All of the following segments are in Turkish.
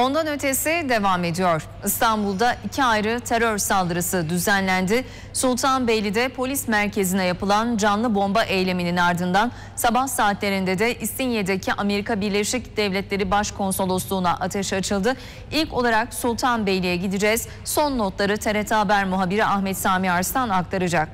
Ondan ötesi devam ediyor. İstanbul'da iki ayrı terör saldırısı düzenlendi. Sultanbeyli'de polis merkezine yapılan canlı bomba eyleminin ardından sabah saatlerinde de İstinye'deki Amerika Birleşik Devletleri Başkonsolosluğu'na ateş açıldı. İlk olarak Sultanbeyli'ye gideceğiz. Son notları TRT Haber muhabiri Ahmet Sami Arslan aktaracak.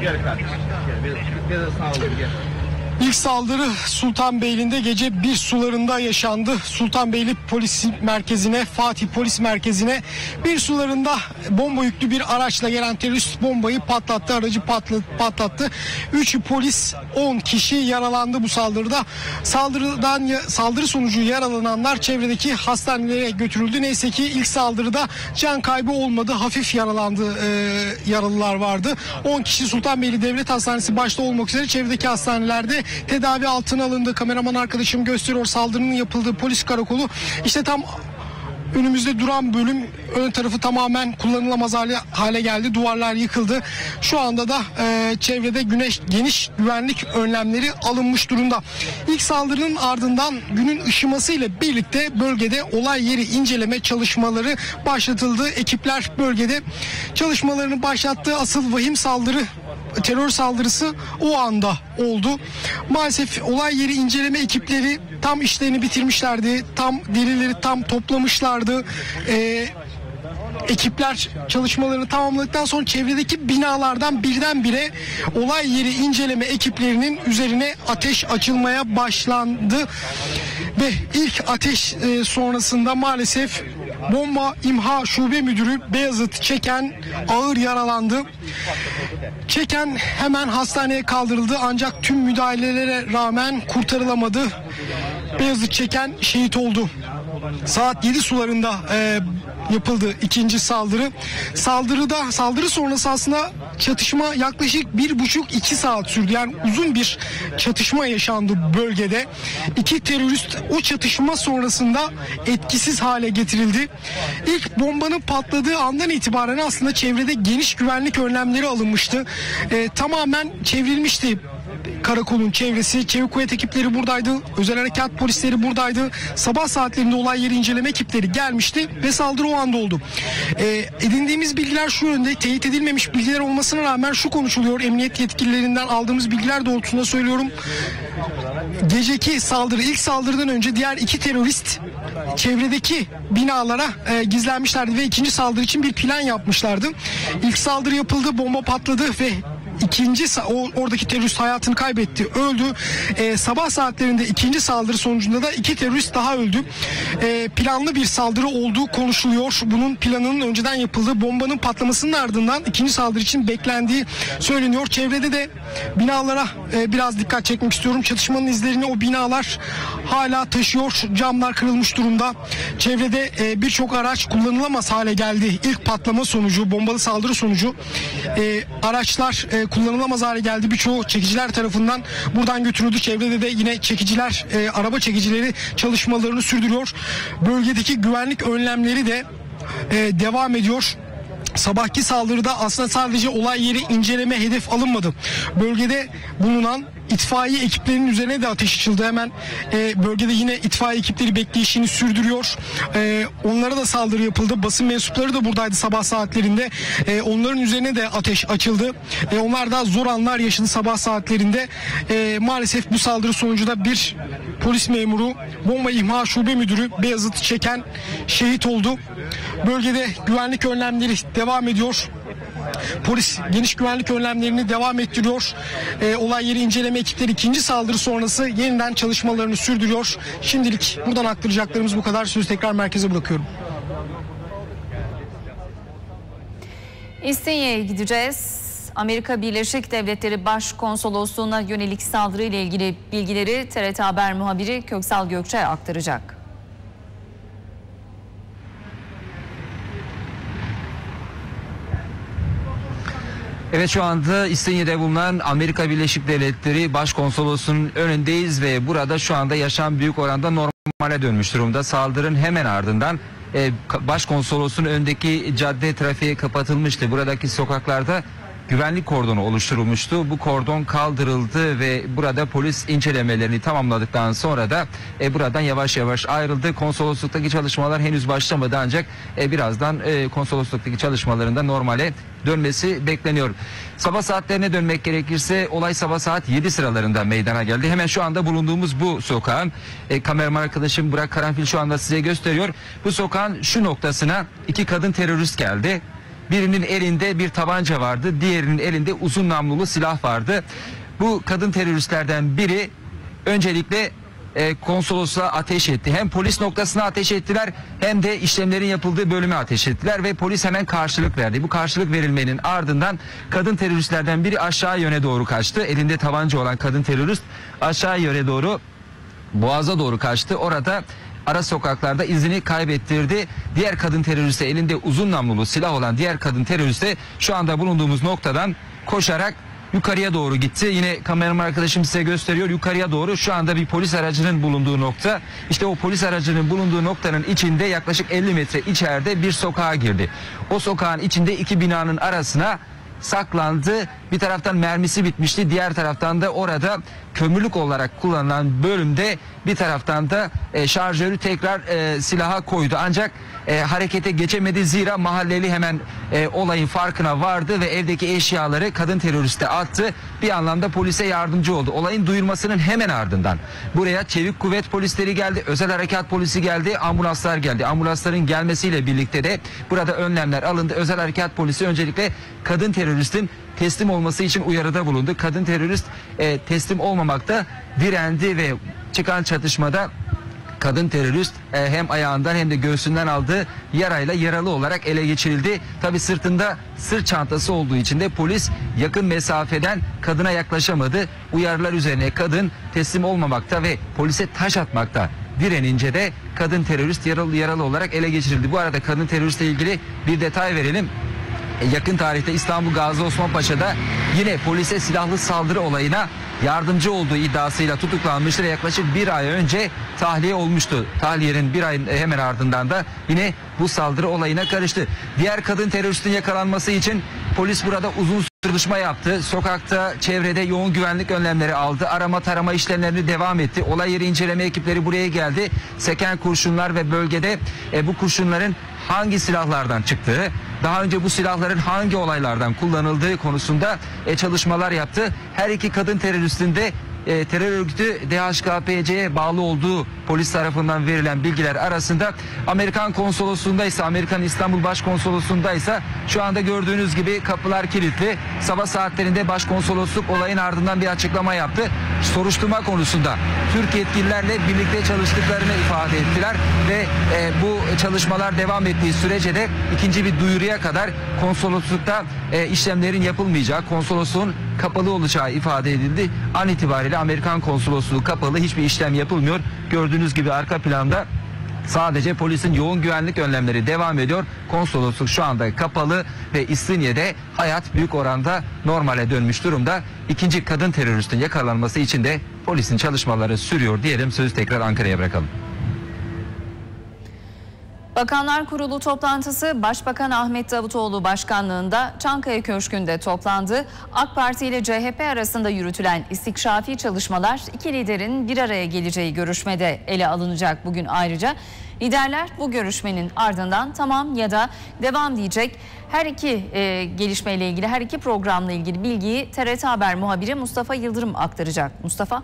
Gel kardeşim. Gel. Biraz, biraz sağ olun gel. İlk saldırı Sultanbeyli'nde gece bir sularında yaşandı. Sultanbeyli Polis Merkezi'ne, Fatih Polis Merkezi'ne bir sularında bomba yüklü bir araçla gelen terörist bombayı patlattı, aracı patlattı. patlattı. 3 polis 10 kişi yaralandı bu saldırıda. Saldırıdan saldırı sonucu yaralananlar çevredeki hastanelere götürüldü. Neyse ki ilk saldırıda can kaybı olmadı. Hafif yaralandı e, yaralılar vardı. 10 kişi Sultanbeyli Devlet Hastanesi başta olmak üzere çevredeki hastanelerde tedavi altına alındı. Kameraman arkadaşım gösteriyor saldırının yapıldığı polis karakolu. İşte tam önümüzde duran bölüm ön tarafı tamamen kullanılamaz hale, hale geldi. Duvarlar yıkıldı. Şu anda da e, çevrede güneş geniş güvenlik önlemleri alınmış durumda. İlk saldırının ardından günün ışıması ile birlikte bölgede olay yeri inceleme çalışmaları başlatıldı. Ekipler bölgede çalışmalarını başlattı. Asıl vahim saldırı terör saldırısı o anda oldu. Maalesef olay yeri inceleme ekipleri tam işlerini bitirmişlerdi. Tam delilleri tam toplamışlardı. Ee, ekipler çalışmalarını tamamladıktan sonra çevredeki binalardan birdenbire olay yeri inceleme ekiplerinin üzerine ateş açılmaya başlandı ve ilk ateş e, sonrasında maalesef bomba imha şube müdürü Beyazıt Çeken ağır yaralandı. Çeken hemen hastaneye kaldırıldı ancak tüm müdahalelere rağmen kurtarılamadı. Beyazıt Çeken şehit oldu. Saat 7 sularında e, yapıldı ikinci saldırı. Saldırıda saldırı sonrası aslında çatışma yaklaşık bir buçuk iki saat sürdü. Yani uzun bir çatışma yaşandı bölgede. İki terörist o çatışma sonrasında etkisiz hale getirildi. İlk bombanın patladığı andan itibaren aslında çevrede geniş güvenlik önlemleri alınmıştı. E, tamamen çevrilmişti karakolun çevresi, çevik kuvvet ekipleri buradaydı, özel harekat polisleri buradaydı. Sabah saatlerinde olay yeri inceleme ekipleri gelmişti ve saldırı o anda oldu. Ee, edindiğimiz bilgiler şu yönde, teyit edilmemiş bilgiler olmasına rağmen şu konuşuluyor. Emniyet yetkililerinden aldığımız bilgiler doğrultusunda söylüyorum. Geceki saldırı, ilk saldırıdan önce diğer iki terörist çevredeki binalara e, gizlenmişlerdi ve ikinci saldırı için bir plan yapmışlardı. İlk saldırı yapıldı, bomba patladı ve ikinci o, oradaki terörist hayatını kaybetti, öldü. E, sabah saatlerinde ikinci saldırı sonucunda da iki terörist daha öldü. E, planlı bir saldırı olduğu konuşuluyor. Bunun planının önceden yapıldığı bombanın patlamasının ardından ikinci saldırı için beklendiği söyleniyor. Çevrede de binalara e, biraz dikkat çekmek istiyorum. Çatışmanın izlerini o binalar hala taşıyor. Camlar kırılmış durumda. Çevrede e, birçok araç kullanılamaz hale geldi. İlk patlama sonucu, bombalı saldırı sonucu e, araçlar e, kullanılamaz hale geldi. Birçoğu çekiciler tarafından buradan götürüldü. Çevrede de yine çekiciler, e, araba çekicileri çalışmalarını sürdürüyor. Bölgedeki güvenlik önlemleri de e, devam ediyor. Sabahki saldırıda aslında sadece olay yeri inceleme hedef alınmadı. Bölgede bulunan itfaiye ekiplerinin üzerine de ateş açıldı. Hemen e, bölgede yine itfaiye ekipleri bekleyişini sürdürüyor. E, onlara da saldırı yapıldı. Basın mensupları da buradaydı sabah saatlerinde. E, onların üzerine de ateş açıldı. E, onlar da zor anlar yaşadı sabah saatlerinde. E, maalesef bu saldırı sonucunda bir polis memuru, bomba imha şube müdürü Beyazıt Çeken şehit oldu. Bölgede güvenlik önlemleri devam ediyor. Polis geniş güvenlik önlemlerini devam ettiriyor. E, olay yeri inceleme ekipleri ikinci saldırı sonrası yeniden çalışmalarını sürdürüyor. Şimdilik buradan aktaracaklarımız bu kadar. Sözü tekrar merkeze bırakıyorum. İstinye'ye gideceğiz. Amerika Birleşik Devletleri Başkonsolosluğu'na yönelik saldırı ile ilgili bilgileri TRT Haber muhabiri Köksal Gökçe aktaracak. Evet şu anda İstinye'de bulunan Amerika Birleşik Devletleri Başkonsolosluğu'nun önündeyiz ve burada şu anda yaşam büyük oranda normale dönmüş durumda. Saldırının hemen ardından e, Başkonsolosluğun önündeki cadde trafiğe kapatılmıştı. Buradaki sokaklarda güvenlik kordonu oluşturulmuştu. Bu kordon kaldırıldı ve burada polis incelemelerini tamamladıktan sonra da e, buradan yavaş yavaş ayrıldı. Konsolosluktaki çalışmalar henüz başlamadı ancak e, birazdan e, konsolosluktaki çalışmalarında normale dönmesi bekleniyor. Sabah saatlerine dönmek gerekirse olay sabah saat 7 sıralarında meydana geldi. Hemen şu anda bulunduğumuz bu sokağın e, kameraman arkadaşım Burak Karanfil şu anda size gösteriyor. Bu sokağın şu noktasına iki kadın terörist geldi. Birinin elinde bir tabanca vardı, diğerinin elinde uzun namlulu silah vardı. Bu kadın teröristlerden biri öncelikle e, konsolosluğa ateş etti. Hem polis noktasına ateş ettiler hem de işlemlerin yapıldığı bölüme ateş ettiler ve polis hemen karşılık verdi. Bu karşılık verilmenin ardından kadın teröristlerden biri aşağı yöne doğru kaçtı. Elinde tabanca olan kadın terörist aşağı yöne doğru Boğaz'a doğru kaçtı. Orada ara sokaklarda izini kaybettirdi. Diğer kadın teröriste elinde uzun namlulu silah olan diğer kadın teröriste şu anda bulunduğumuz noktadan koşarak yukarıya doğru gitti. Yine kameraman arkadaşım size gösteriyor. Yukarıya doğru şu anda bir polis aracının bulunduğu nokta. İşte o polis aracının bulunduğu noktanın içinde yaklaşık 50 metre içeride bir sokağa girdi. O sokağın içinde iki binanın arasına saklandı. Bir taraftan mermisi bitmişti. Diğer taraftan da orada kömürlük olarak kullanılan bölümde bir taraftan da e, şarjörü tekrar e, silaha koydu. Ancak e, harekete geçemedi zira mahalleli hemen e, olayın farkına vardı ve evdeki eşyaları kadın teröriste attı. Bir anlamda polise yardımcı oldu. Olayın duyulmasının hemen ardından buraya çevik kuvvet polisleri geldi, özel harekat polisi geldi, ambulanslar geldi. Ambulansların gelmesiyle birlikte de burada önlemler alındı. Özel harekat polisi öncelikle kadın teröristin teslim olması için uyarıda bulundu. Kadın terörist e, teslim olmamakta direndi ve çıkan çatışmada kadın terörist e, hem ayağından hem de göğsünden aldığı yarayla yaralı olarak ele geçirildi. Tabi sırtında sırt çantası olduğu için de polis yakın mesafeden kadına yaklaşamadı. Uyarılar üzerine kadın teslim olmamakta ve polise taş atmakta direnince de kadın terörist yaralı yaralı olarak ele geçirildi. Bu arada kadın teröristle ilgili bir detay verelim. E, yakın tarihte İstanbul Gazi Osman Paşa'da yine polise silahlı saldırı olayına yardımcı olduğu iddiasıyla tutuklanmıştı ve yaklaşık bir ay önce tahliye olmuştu. Tahliyenin bir ayın hemen ardından da yine bu saldırı olayına karıştı. Diğer kadın teröristin yakalanması için polis burada uzun çalışma yaptı. Sokakta, çevrede yoğun güvenlik önlemleri aldı. Arama tarama işlemlerini devam etti. Olay yeri inceleme ekipleri buraya geldi. Seken kurşunlar ve bölgede e, bu kurşunların hangi silahlardan çıktığı, daha önce bu silahların hangi olaylardan kullanıldığı konusunda e, çalışmalar yaptı. Her iki kadın teröristin de e, terör örgütü DHKPC'ye bağlı olduğu polis tarafından verilen bilgiler arasında Amerikan konsolosluğunda ise Amerikan İstanbul Başkonsolosluğunda ise şu anda gördüğünüz gibi kapılar kilitli. Sabah saatlerinde başkonsolosluk olayın ardından bir açıklama yaptı. Soruşturma konusunda Türk yetkililerle birlikte çalıştıklarını ifade ettiler ve e, bu çalışmalar devam ettiği sürece de ikinci bir duyuruya kadar konsoloslukta e, işlemlerin yapılmayacağı, konsolosluğun kapalı olacağı ifade edildi. An itibariyle Amerikan konsolosluğu kapalı, hiçbir işlem yapılmıyor. Gördüğünüz gibi arka planda Sadece polisin yoğun güvenlik önlemleri devam ediyor. Konsolosluk şu anda kapalı ve İstinye'de hayat büyük oranda normale dönmüş durumda. İkinci kadın teröristin yakalanması için de polisin çalışmaları sürüyor diyelim. Sözü tekrar Ankara'ya bırakalım. Bakanlar Kurulu toplantısı Başbakan Ahmet Davutoğlu başkanlığında Çankaya Köşkü'nde toplandı. AK Parti ile CHP arasında yürütülen istikşafi çalışmalar iki liderin bir araya geleceği görüşmede ele alınacak bugün ayrıca. Liderler bu görüşmenin ardından tamam ya da devam diyecek. Her iki e, gelişmeyle ilgili, her iki programla ilgili bilgiyi TRT Haber muhabiri Mustafa Yıldırım aktaracak. Mustafa.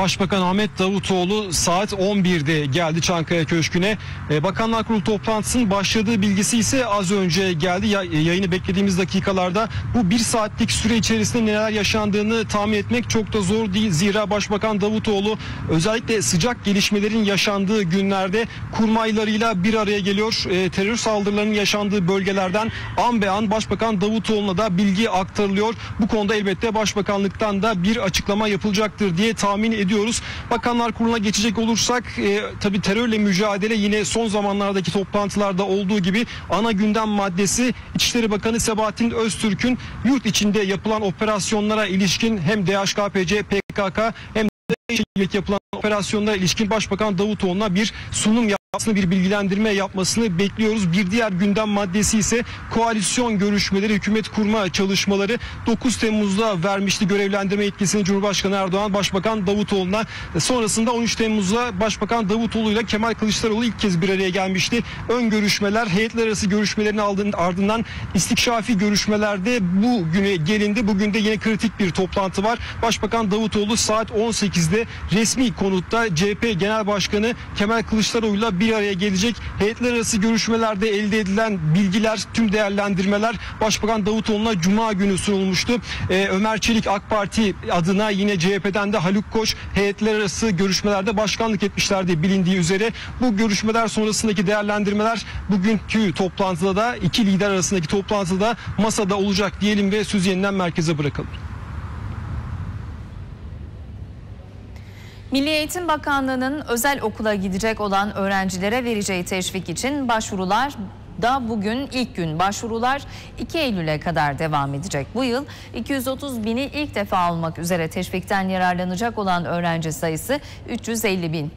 Başbakan Ahmet Davutoğlu saat 11'de geldi Çankaya Köşkü'ne. Ee, Bakanlar Kurulu toplantısının başladığı bilgisi ise az önce geldi. Yayını beklediğimiz dakikalarda bu bir saatlik süre içerisinde neler yaşandığını tahmin etmek çok da zor değil. Zira Başbakan Davutoğlu özellikle sıcak gelişmelerin yaşandığı günlerde kurmaylarıyla bir araya geliyor. Ee, terör saldırılarının yaşandığı bölgelerden an be an Başbakan Davutoğlu'na da bilgi aktarılıyor. Bu konuda elbette Başbakanlıktan da bir açıklama yapılacaktır diye tahmin ediyoruz. Bakanlar Kurulu'na geçecek olursak e, tabi terörle mücadele yine son zamanlardaki toplantılarda olduğu gibi ana gündem maddesi İçişleri Bakanı Sebahattin Öztürk'ün yurt içinde yapılan operasyonlara ilişkin hem DHKPC, PKK hem de yapılan operasyonlara ilişkin Başbakan Davutoğlu'na bir sunum aslında bir bilgilendirme yapmasını bekliyoruz. Bir diğer gündem maddesi ise koalisyon görüşmeleri, hükümet kurma çalışmaları 9 Temmuz'da vermişti görevlendirme yetkisini Cumhurbaşkanı Erdoğan Başbakan Davutoğlu'na. Sonrasında 13 Temmuz'da Başbakan Davutoğlu ile Kemal Kılıçdaroğlu ilk kez bir araya gelmişti. Ön görüşmeler, heyetler arası görüşmelerin ardından istikşafi görüşmelerde bu güne gelindi. Bugün de yine kritik bir toplantı var. Başbakan Davutoğlu saat 18'de resmi konutta CHP Genel Başkanı Kemal Kılıçdaroğlu'yla bir araya gelecek. Heyetler arası görüşmelerde elde edilen bilgiler, tüm değerlendirmeler Başbakan Davutoğlu'na Cuma günü sunulmuştu. Ee, Ömer Çelik AK Parti adına yine CHP'den de Haluk Koç heyetler arası görüşmelerde başkanlık etmişlerdi bilindiği üzere. Bu görüşmeler sonrasındaki değerlendirmeler bugünkü toplantıda da iki lider arasındaki toplantıda masada olacak diyelim ve söz yeniden merkeze bırakalım. Milli Eğitim Bakanlığı'nın özel okula gidecek olan öğrencilere vereceği teşvik için başvurular da bugün ilk gün başvurular 2 Eylül'e kadar devam edecek. Bu yıl 230 bini ilk defa olmak üzere teşvikten yararlanacak olan öğrenci sayısı 350 bin.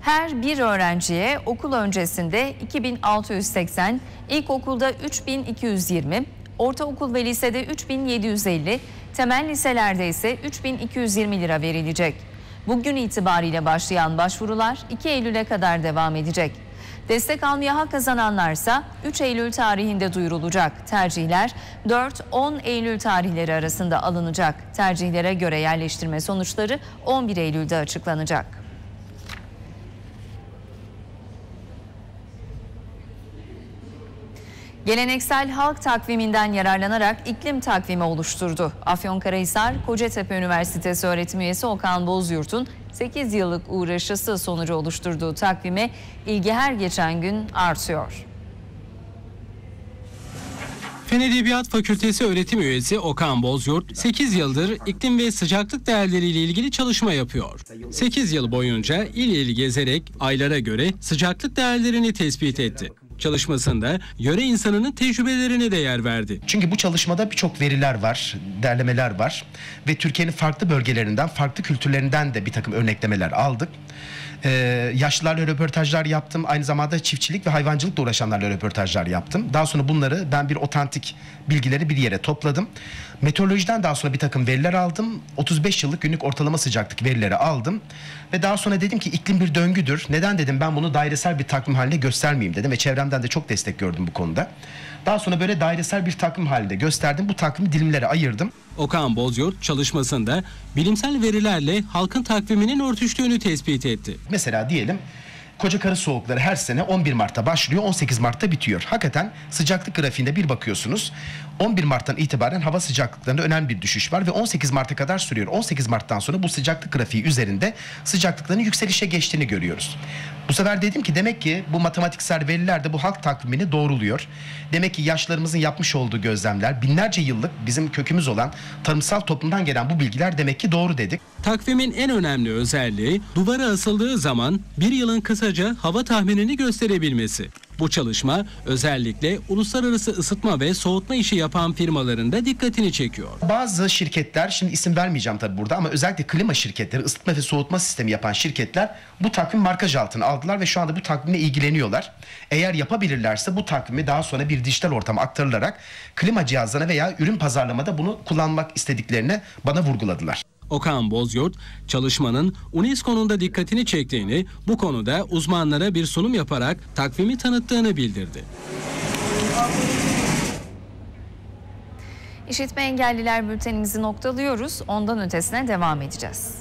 Her bir öğrenciye okul öncesinde 2680, ilkokulda 3220, ortaokul ve lisede 3750, temel liselerde ise 3220 lira verilecek. Bugün itibariyle başlayan başvurular 2 Eylül'e kadar devam edecek. Destek almaya hak kazananlarsa 3 Eylül tarihinde duyurulacak. Tercihler 4-10 Eylül tarihleri arasında alınacak. Tercihlere göre yerleştirme sonuçları 11 Eylül'de açıklanacak. Geleneksel halk takviminden yararlanarak iklim takvimi oluşturdu. Afyonkarahisar Kocatepe Üniversitesi öğretim üyesi Okan Bozyurt'un 8 yıllık uğraşısı sonucu oluşturduğu takvime ilgi her geçen gün artıyor. Fen Edebiyat Fakültesi öğretim üyesi Okan Bozyurt 8 yıldır iklim ve sıcaklık değerleriyle ilgili çalışma yapıyor. 8 yıl boyunca il il gezerek aylara göre sıcaklık değerlerini tespit etti. Çalışmasında yöre insanının tecrübelerine de yer verdi. Çünkü bu çalışmada birçok veriler var, derlemeler var ve Türkiye'nin farklı bölgelerinden, farklı kültürlerinden de bir takım örneklemeler aldık. Ee, yaşlılarla röportajlar yaptım. Aynı zamanda çiftçilik ve hayvancılıkla uğraşanlarla röportajlar yaptım. Daha sonra bunları ben bir otantik bilgileri bir yere topladım. Meteorolojiden daha sonra bir takım veriler aldım. 35 yıllık günlük ortalama sıcaklık verileri aldım. Ve daha sonra dedim ki iklim bir döngüdür. Neden dedim ben bunu dairesel bir takvim haline göstermeyeyim dedim. Ve çevremden de çok destek gördüm bu konuda. Daha sonra böyle dairesel bir takvim halinde gösterdim. Bu takvimi dilimlere ayırdım. Okan Bozyurt çalışmasında bilimsel verilerle halkın takviminin örtüştüğünü tespit etti. Mesela diyelim Koca karı soğukları her sene 11 Mart'ta başlıyor 18 Mart'ta bitiyor. Hakikaten sıcaklık grafiğinde bir bakıyorsunuz 11 Mart'tan itibaren hava sıcaklıklarında önemli bir düşüş var ve 18 Mart'a kadar sürüyor. 18 Mart'tan sonra bu sıcaklık grafiği üzerinde sıcaklıkların yükselişe geçtiğini görüyoruz. Bu sefer dedim ki demek ki bu matematiksel veriler de bu halk takvimini doğruluyor. Demek ki yaşlarımızın yapmış olduğu gözlemler binlerce yıllık bizim kökümüz olan tarımsal toplumdan gelen bu bilgiler demek ki doğru dedik. Takvimin en önemli özelliği duvara asıldığı zaman bir yılın kısaca hava tahminini gösterebilmesi. Bu çalışma özellikle uluslararası ısıtma ve soğutma işi yapan firmaların da dikkatini çekiyor. Bazı şirketler şimdi isim vermeyeceğim tabii burada ama özellikle klima şirketleri, ısıtma ve soğutma sistemi yapan şirketler bu takvim markaj altına aldılar ve şu anda bu takvimle ilgileniyorlar. Eğer yapabilirlerse bu takvimi daha sonra bir dijital ortama aktarılarak klima cihazlarına veya ürün pazarlamada bunu kullanmak istediklerini bana vurguladılar. Okan Bozyurt, çalışmanın UNESCO'nun da dikkatini çektiğini, bu konuda uzmanlara bir sunum yaparak takvimi tanıttığını bildirdi. İşitme engelliler bültenimizi noktalıyoruz. Ondan ötesine devam edeceğiz.